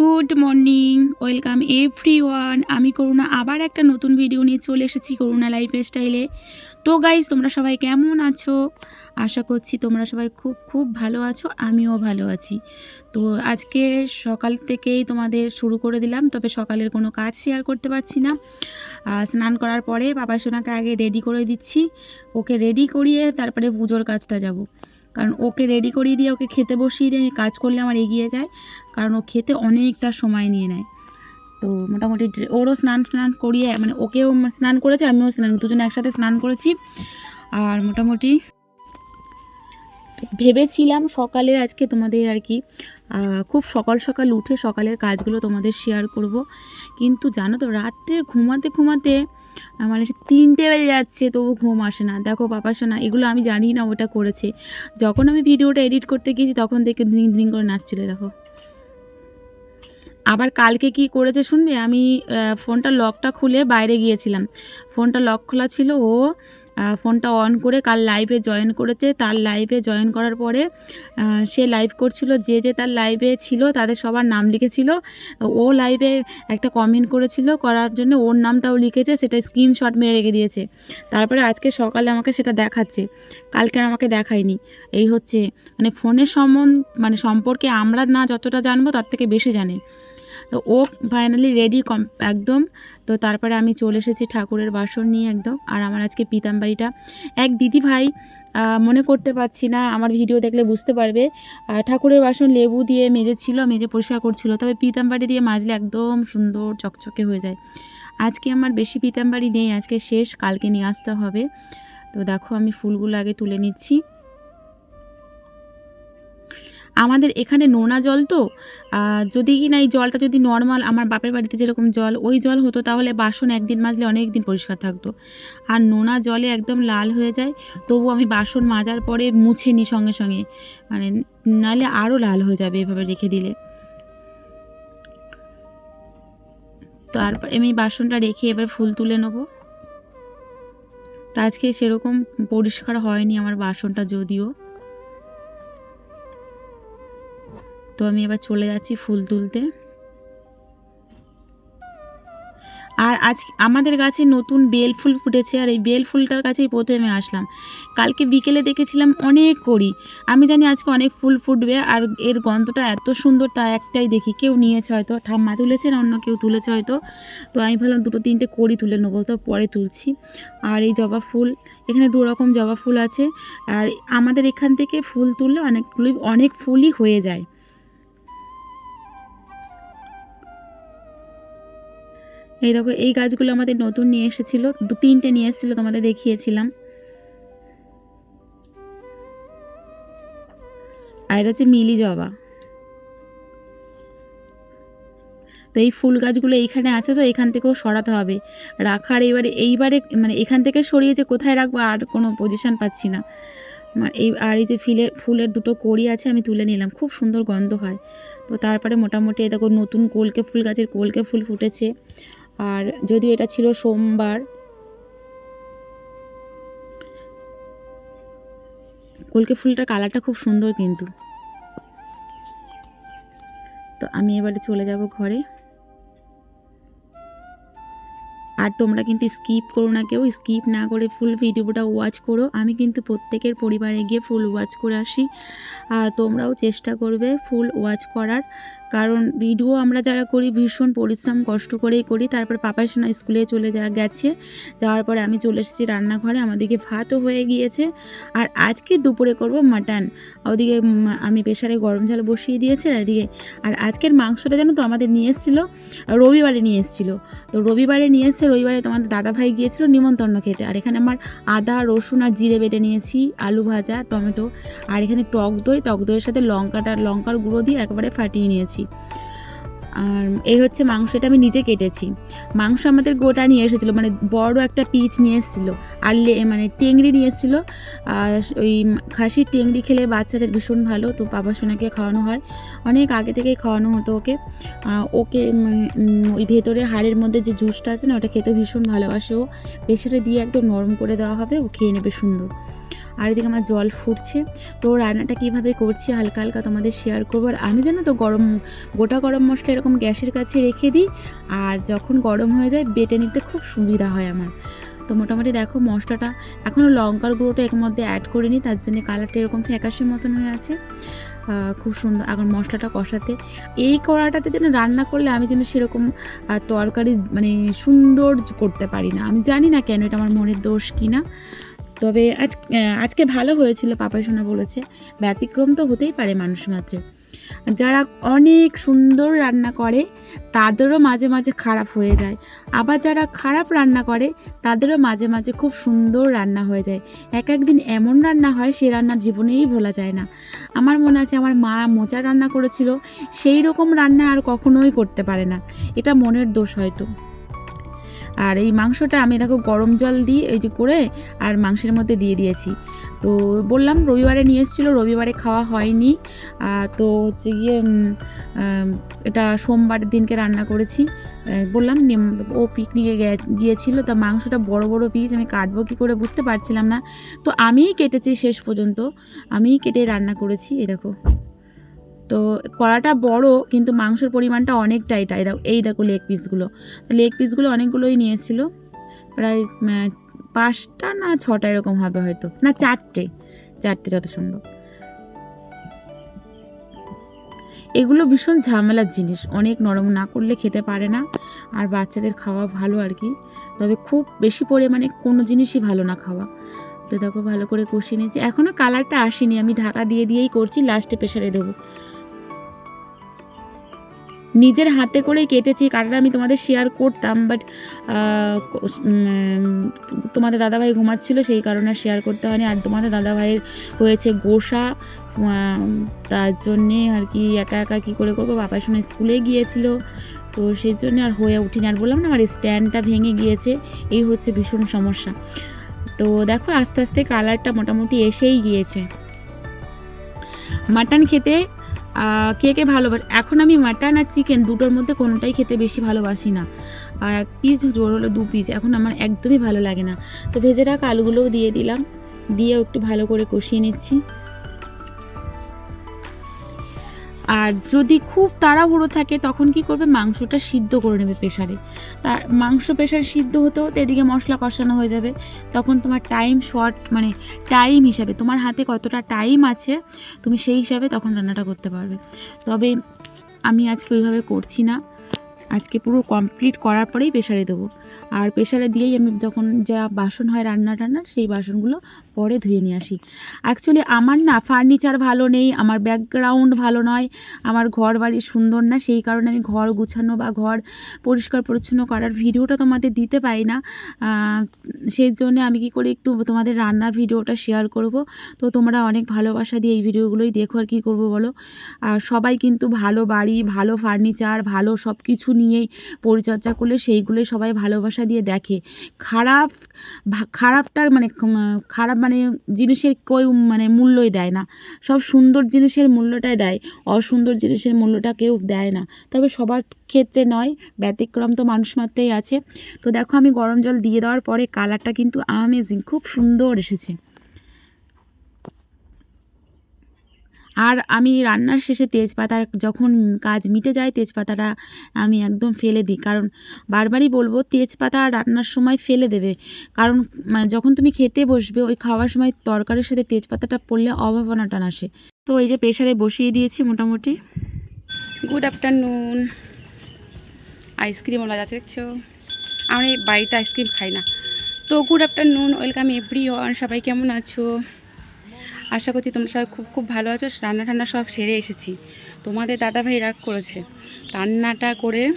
Good morning, welcome every one আমি করুণা, আবার একটা নতুন ভিডিও নিয়ে চলে এসেছি করুণা লাইফ স্টাইলে তো গাইজ তোমরা সবাই কেমন আছো? আশা করছি তোমরা সবাই খুব খুব ভালো আছো, আমিও ভালো আছি। তো আজকে সকাল থেকেই তোমাদের শুরু করে দিলাম, তবে সকালের কোনো কাজ শেয়ার করতে পারছি না। স্নান করার পরে বাবা সোনাকে আগে রেডি করে দিচ্ছি। ওকে রেডি করিয়ে তারপরে পুজোর কাজটা যাব। কারণ ওকে রেডি করিয়ে দিয়ে, ওকে খেতে বসিয়ে দিয়ে আমি কাজ করলে আমার এগিয়ে যায়। কারণ ও খেতে অনেকটা সময় নিয়ে নেয়। তো মোটামুটি ওরও স্নান স্নান করিয়ে মানে ওকেও স্নান করেছে, আমিও স্নান দুজনে একসাথে স্নান করেছি। আর মোটামুটি ভেবেছিলাম সকালে আজকে তোমাদের আর কি খুব সকাল সকাল উঠে সকালের কাজগুলো তোমাদের শেয়ার করব। কিন্তু জানো তো, রাত্রে ঘুমাতে ঘুমাতে আহ, এসে তিনটে বেজে যাচ্ছে তবু ঘুম আসে না। দেখো পাপা শোনা এগুলো আমি জানি না ওটা করেছে। যখন আমি ভিডিওটা এডিট করতে গিয়েছি তখন দেখে দিন দিন করে নাচছিল দেখো। আবার কালকে কি করেছে শুনবে? আমি ফোনটা লকটা খুলে বাইরে গিয়েছিলাম। ফোনটা লক খোলা ছিল ও ফোনটা অন করে কাল লাইভে জয়েন করেছে। তার লাইভে জয়েন করার পরে সে লাইভ করছিল যে যে তার লাইভে ছিল, তাদের সবার নাম লিখেছিল। ও লাইভে একটা কমেন্ট করেছিল করার জন্য, ওর নামটাও লিখেছে, সেটা স্ক্রিনশট মেরে রেখে দিয়েছে। তারপরে আজকে সকালে আমাকে সেটা দেখাচ্ছে। কালকে আমাকে দেখায়নি। এই হচ্ছে মানে ফোনের সম্বন্ধ মানে সম্পর্কে আমরা না যতটা জানব, তার থেকে বেশি জানে। তো ও ফাইনালি রেডি কম একদম। তো তারপরে আমি চলে এসেছি ঠাকুরের বাসন নিয়ে একদম। আর আমার আজকে পিতাম্বাড়িটা এক দিদি ভাই মনে করতে পারছি না, আমার ভিডিও দেখলে বুঝতে পারবে। ঠাকুরের বাসন লেবু দিয়ে মেজেছিল, মেজে পরিষ্কার করছিল। তবে পিতাম্বাড়ি দিয়ে মাজলে একদম সুন্দর চকচকে হয়ে যায়। আজকে আমার বেশি পিতাম্বাড়ি নেই, আজকে শেষ, কালকে নিয়ে আসতে হবে। তো দেখো আমি ফুলগুলো আগে তুলে নিচ্ছি। আমাদের এখানে নোনা জল তো যদি কি না এই জলটা যদি নর্মাল আমার বাপের বাড়িতে যেরকম জল, ওই জল হতো তাহলে বাসন একদিন মাজলে অনেক দিন পরিষ্কার থাকতো। আর নোনা জলে একদম লাল হয়ে যায়, তবু আমি বাসন মাজার পরে মুছে নিই সঙ্গে সঙ্গে। মানে নাহলে আরও লাল হয়ে যাবে এভাবে রেখে দিলে। তারপর আমি বাসনটা রেখে এবার ফুল তুলে নেব। তো আজকে সেরকম পরিষ্কার হয়নি আমার বাসনটা যদিও। তো আমি এবার চলে যাচ্ছি ফুল তুলতে। আর আজ আমাদের গাছে নতুন বেল ফুল ফুটেছে, আর এই বেল ফুলটার কাছেই প্রথমে আসলাম। কালকে বিকেলে দেখেছিলাম অনেক করি আমি জানি আজকে অনেক ফুল ফুটবে, আর এর গন্ধটা এত সুন্দর, তা একটাই দেখি। কেউ নিয়েছে হয়তো, ঠাম্মা তুলেছে না অন্য কেউ তুলেছে হয়তো। তো আমি ভাবলাম দুটো তিনটে করি তুলে নেব, তো পরে তুলছি। আর এই জবা ফুল, এখানে দু রকম জবা ফুল আছে। আর আমাদের এখান থেকে ফুল তুললে অনেকগুলি, অনেক ফুলই হয়ে যায়। এই দেখো, এই গাছগুলো আমাদের নতুন নিয়ে এসেছিল। দু, তিনটে নিয়ে এসেছিল, তোমাদের দেখিয়েছিলাম। আর এটা হচ্ছে মিলি জবা। তো এই ফুল গাছগুলো এইখানে আছে তো, এখান থেকেও সরাতে হবে। রাখার এবারে, এইবারে মানে এখান থেকে সরিয়ে যে কোথায় রাখব, আর কোনো পজিশন পাচ্ছি না। এই, আর এই যে ফুলের ফুলের দুটো কড়ি আছে, আমি তুলে নিলাম। খুব সুন্দর গন্ধ হয়। তো তারপরে মোটামুটি দেখো, নতুন কলকে ফুল গাছের কলকে ফুল ফুটেছে। আর যদি এটা ছিল সোমবার, কলকে ফুলটার কালারটা খুব সুন্দর কিন্তু। তো আমি এবারে চলে যাব ঘরে। আর তোমরা কিন্তু স্কিপ করো না কেউ, স্কিপ না করে ফুল ভিডিওটা ওয়াচ করো। আমি কিন্তু প্রত্যেকের পরিবারে গিয়ে ফুল ওয়াচ করে আসি। আর তোমরাও চেষ্টা করবে ফুল ওয়াচ করার। কারণ ভিডিও আমরা যারা করি ভীষণ পরিশ্রম, কষ্ট করেই করি। তারপর পাপাই সোনা স্কুলে চলে যা, গেছে। যাওয়ার পরে আমি চলে এসেছি রান্নাঘরে। আমাদেরকে ভাতও হয়ে গিয়েছে। আর আজকে দুপুরে করব মাটন। ওদিকে আমি প্রেশারে গরম জল বসিয়ে দিয়েছি আর এদিকে আর আজকের মাংসটা জানো তো আমাদের নিয়ে এসেছিল, রবিবারে নিয়ে এসেছিল। তো রবিবারে নিয়ে এসছে, রবিবারে তোমাদের দাদা ভাই গিয়েছিল নিমন্ত্রণ খেতে। আর এখানে আমার আদা, রসুন আর জিরে বেটে নিয়েছি, আলু ভাজা, টমেটো। আর এখানে টক দই, টক দইয়ের সাথে লঙ্কাটা, লঙ্কার গুঁড়ো দিয়ে একবারে ফাটিয়ে নিয়েছি। আর এই হচ্ছে মাংস, এটা আমি নিজে কেটেছি। মাংস আমাদের গোটা নিয়ে এসেছিল মানে বড় একটা পিচ নিয়ে এসেছিল। আর লে- মানে টেংরি নিয়ে এসেছিল। আর ওই খাসির টেংরি খেলে বাচ্চাদের ভীষণ ভালো, তো বাবা সোনাকে খাওয়ানো হয়। অনেক আগে থেকেই খাওয়ানো হতো ওকে। ওকে ওই ভেতরে হাড়ের মধ্যে যে জুসটা আছে না, ওটা খেতে ভীষণ ভালোবাসে ও। প্রেশারে দিয়ে একদম নরম করে দেওয়া হবে, ও খেয়ে নেবে সুন্দর। আর এদিকে আমার জল ফুটছে। তো রান্নাটা কীভাবে করছি হালকা হালকা তোমাদের শেয়ার করব। আর আমি জানো তো গরম, গোটা গরম মশলা এরকম গ্যাসের কাছে রেখে দিই। আর যখন গরম হয়ে যায়, বেটে নিতে খুব সুবিধা হয় আমার। তো মোটামুটি দেখো মশলাটা এখনও লঙ্কার গুঁড়োটা এর মধ্যে অ্যাড করিনি, তার জন্য কালারটা এরকম ফ্যাকাশের মতন হয়ে আছে। খুব সুন্দর, এখন মশলাটা কষাতে। এই কড়াটাতে যেন রান্না করলে আমি যেন সেরকম তরকারি মানে সুন্দর করতে পারি না। আমি জানি না কেন এটা আমার মনের দোষ কি না তবে আজ আজকে ভালো হয়েছিল, পাপাই সোনা বলেছে। ব্যতিক্রম তো হতেই পারে মানুষ মাত্রে। যারা অনেক সুন্দর রান্না করে, তাদেরও মাঝে মাঝে খারাপ হয়ে যায়। আবার যারা খারাপ রান্না করে, তাদেরও মাঝে মাঝে খুব সুন্দর রান্না হয়ে যায়। এক একদিন এমন রান্না হয়, সে রান্না জীবনেই ভোলা যায় না। আমার মনে আছে, আমার মা মোচা রান্না করেছিল, সেই রকম রান্না আর কখনোই করতে পারে না। এটা মনের দোষ হয়তো। আর এই মাংসটা আমি দেখো গরম জল দিয়ে এই যে করে আর মাংসের মধ্যে দিয়ে দিয়েছি। তো বললাম রবিবারে নিয়ে এসেছিল, রবিবারে খাওয়া হয়নি। তো হচ্ছে গিয়ে এটা সোমবার দিনকে রান্না করেছি। বললাম ও পিকনিকে গিয়েছিল, তা মাংসটা বড় বড় পিস আমি কাটবো কী করে বুঝতে পারছিলাম না। তো আমিই কেটেছি শেষ পর্যন্ত, আমিই কেটে রান্না করেছি, এই দেখো। তো কড়াটা বড়, কিন্তু মাংসের পরিমাণটা অনেকটাই তাই দেখো, এই দেখো লেগ পিসগুলো লেগ পিসগুলো অনেকগুলোই নিয়েছিল। প্রায় পাঁচটা না ছটা এরকম হবে হয়তো। না, চারটে। চারটে যত সম্ভব। এগুলো ভীষণ ঝামেলার জিনিস। অনেক নরম না করলে খেতে পারে না। আর বাচ্চাদের খাওয়া ভালো আর কি। তবে খুব বেশি পরিমাণে কোনো জিনিসই ভালো না খাওয়া। তো দেখো, ভালো করে কষিয়ে নিয়েছি। এখনও কালারটা আসেনি। আমি ঢাকা দিয়ে দিয়েই করছি লাস্টে প্রেশারে দেবো। নিজের হাতে করেই কেটেছি কাটাটা আমি তোমাদের শেয়ার করতাম বাট তোমাদের দাদাভাই ঘুমাচ্ছিল, সেই কারণে শেয়ার করতে হয়নি। আর তোমাদের দাদাভাইয়ের হয়েছে গোসা তার জন্যে আর কি একা একা কী করে করব? বাবার সঙ্গে স্কুলে গিয়েছিল, তো সেই জন্য আর হয়ে উঠিনি। আর বললাম না, আমার স্ট্যান্ডটা ভেঙে গিয়েছে, এই হচ্ছে ভীষণ সমস্যা। তো দেখো, আস্তে আস্তে কালারটা মোটামুটি এসেই গিয়েছে। মাটন খেতে কে কে ভালোবাসে? এখন আমি মাটন আর চিকেন দুটোর মধ্যে কোনোটাই খেতে বেশি ভালোবাসি না। আর এক পিস জোর হলো দু পিস এখন আমার একদমই ভালো লাগে না। তো ভেজে রাখা আলুগুলোও দিয়ে দিলাম। দিয়েও একটু ভালো করে কষিয়ে নিচ্ছি। আর যদি খুব তাড়াহুড়ো থাকে, তখন কি করবে? মাংসটা সিদ্ধ করে নেবে প্রেশারে তার মাংস প্রেশারে সিদ্ধ হতে হতে এদিকে মশলা কষানো হয়ে যাবে। তখন তোমার টাইম শর্ট মানে টাইম হিসাবে, তোমার হাতে কতটা টাইম আছে, তুমি সেই হিসাবে তখন রান্নাটা করতে পারবে। তবে আমি আজকে ওইভাবে করছি না। আজকে পুরো কমপ্লিট করার পরেই প্রেশারে দেবো। আর প্রেশারে দিয়েই আমি যখন যা বাসন হয় রান্না টান্নার সেই বাসনগুলো পরে ধুয়ে নিয়ে আসি। অ্যাকচুয়ালি আমার না ফার্নিচার ভালো নেই, আমার ব্যাকগ্রাউন্ড ভালো নয়, আমার ঘর বাড়ি সুন্দর না, সেই কারণে আমি ঘর গুছানো বা ঘর পরিষ্কার পরিচ্ছন্ন করার ভিডিওটা তোমাদের দিতে পারি না। সেই জন্য আমি কি করে একটু তোমাদের রান্নার ভিডিওটা শেয়ার করব। তো তোমরা অনেক ভালোবাসা দিয়ে এই ভিডিওগুলোই দেখো আর কী করব বলো। আর সবাই কিন্তু ভালো বাড়ি, ভালো ফার্নিচার ভালো সব কিছু নিয়েই পরিচর্যা করলে সেইগুলোই সবাই ভালোবাসা দিয়ে দেখে। খারাপ খারাপটার মানে খারাপ মানে জিনিসের কেউ মানে মূল্যই দেয় না। সব সুন্দর জিনিসের মূল্যটাই দেয়, অসুন্দর জিনিসের মূল্যটা কেউ দেয় না। তবে সবার ক্ষেত্রে নয়, ব্যতিক্রম তো মানুষ মাত্রেই আছে। তো দেখো আমি গরম জল দিয়ে দেওয়ার পরে কালারটা কিন্তু আমেজিং খুব সুন্দর এসেছে। আর আমি রান্নার শেষে তেজপাতা যখন কাজ মিটে যায়, তেজপাতাটা আমি একদম ফেলে দিই। কারণ বারবারই বলব, তেজপাতা রান্নার সময় ফেলে দেবে। কারণ যখন তুমি খেতে বসবে, ওই খাওয়ার সময় তরকারির সাথে তেজপাতাটা পড়লে অভাবনাটা আসে তো এই যে প্রেশারে বসিয়ে দিয়েছি মোটামুটি। গুড আফটারনুন আইসক্রিম ওলা যাচ্ছে, দেখছ? আমি বাড়িতে আইসক্রিম খাই না। তো good afternoon welcome every one সবাই কেমন আছো? আশা করছি তোমরা সবাই খুব খুব ভালো আছো। রান্না টান্না সব সেরে এসেছি। তোমাদের দাদাভাই রাগ করেছে। রান্নাটা করে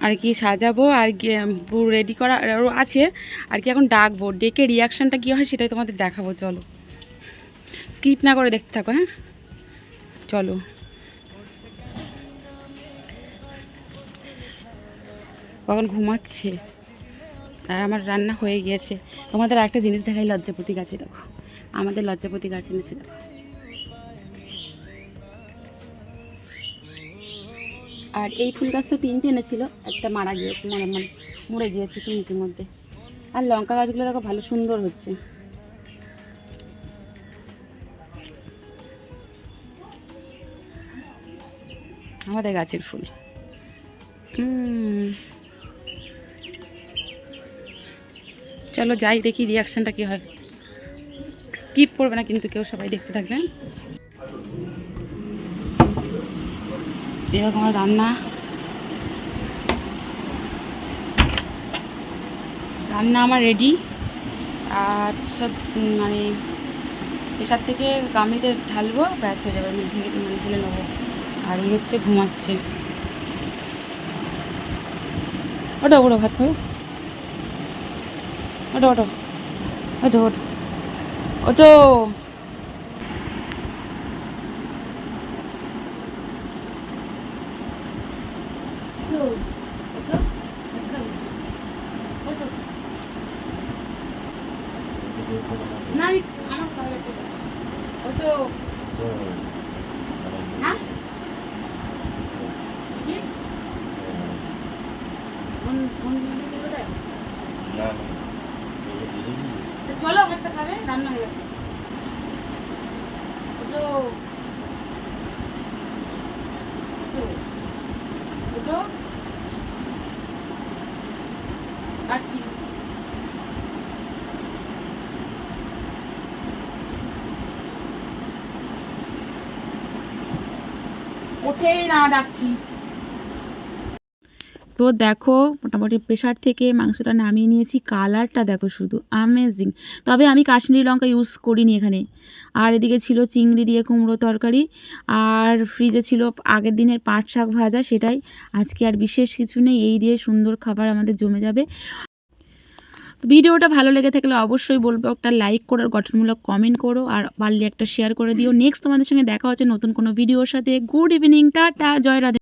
আর কি সাজাবো, আর রেডি করা আছে। আর কি এখন ডাকবো। ডেকে রিয়াকশানটা কী হয় সেটাই তোমাদের দেখাবো। চলো। স্কিপ না করে দেখতে থাকো হ্যাঁ? চলো। কখন ঘুমাচ্ছে। আর আমার রান্না হয়ে গিয়েছে। তোমাদের একটা জিনিস দেখাই লজ্জাপতি গাছে, দেখো। আমাদের লজ্জাপতি গাছ এনেছে। আর এই ফুল গাছ তো তিনটে এনেছিল, একটা মারা গিয়ে মানে, মানে মরে গিয়েছে তিনটির মধ্যে। আর লঙ্কা গাছগুলো দেখো ভালো সুন্দর হচ্ছে। আমাদের গাছের ফুল। চলো যাই, দেখি রিয়াকশানটা কী হয়। স্কিপ করবে না, কিন্তু কেউ সবাই দেখতে থাকবে। এরকম রান্না। রান্না আমার রেডি আর সব মানে প্রেশার থেকে গামলিতে ঢালবো, ব্যাস হয়ে যাবে ঢেলে মানে ঢেলে নেব। আর এই হচ্ছে ঘুমাচ্ছে। ওটা ওটা ভাত ওটা ওটা ওটো ওটো ওটো। না আমি আমার ভালো আছে ওটো হ্যাঁ কি? কোন- কোন দিকে কোথায়? তো চলো ভাতটা খাবে রান্না হয়ে গেছে ওটো ওটো। ওটো কাটছি ওঠেই না ডাকছি তো দেখো, মোটামুটি প্রেশার থেকে মাংসটা নামিয়ে নিয়েছি। কালারটা দেখো শুধু আমেজিং তবে আমি কাশ্মীরি লঙ্কা ইউজ করিনি এখানে। আর এদিকে ছিল চিংড়ি দিয়ে কুমড়ো তরকারি। আর ফ্রিজে ছিল আগের দিনের পাট শাক ভাজা সেটাই। আজকে আর বিশেষ কিছু নেই, এই দিয়ে সুন্দর খাবার আমাদের জমে যাবে। ভিডিওটা ভালো লেগে থাকলে অবশ্যই বলব, একটা লাইক করো আর গঠনমূলক কমেন্ট করো। আর পারলে একটা শেয়ার করে দিও। নেক্সট তোমাদের সঙ্গে দেখা হচ্ছে নতুন কোনো ভিডিওর সাথে। গুড ইভিনিং টাটা, জয় রাধে।